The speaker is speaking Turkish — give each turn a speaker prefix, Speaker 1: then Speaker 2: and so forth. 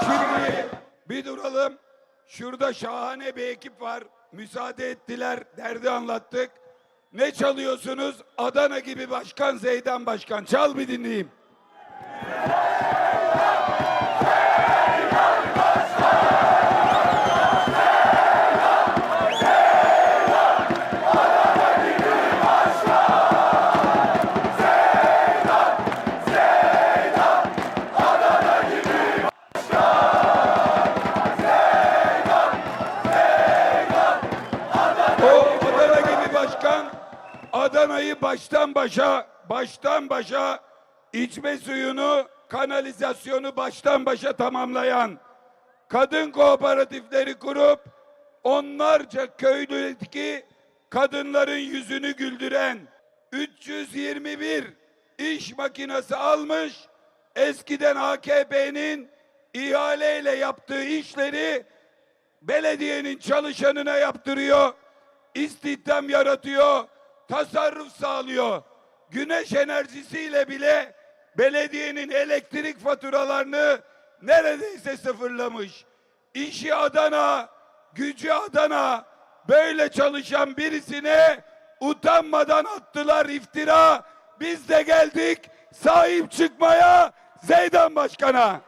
Speaker 1: Şimdi bir duralım. Şurada şahane bir ekip var. Müsaade ettiler. Derdi anlattık. Ne çalıyorsunuz? Adana gibi başkan Zeydan Başkan. Çal bir dinleyeyim. Adana'yı baştan başa baştan başa içme suyunu kanalizasyonu baştan başa tamamlayan kadın kooperatifleri kurup onlarca köydeki kadınların yüzünü güldüren 321 iş makinesi almış eskiden AKP'nin ihaleyle yaptığı işleri belediyenin çalışanına yaptırıyor, istihdam yaratıyor, tasarruf sağlıyor. Güneş enerjisiyle bile belediyenin elektrik faturalarını neredeyse sıfırlamış. İşi Adana, gücü Adana, böyle çalışan birisine utanmadan attılar iftira. Biz de geldik sahip çıkmaya Zeydan Başkan'a.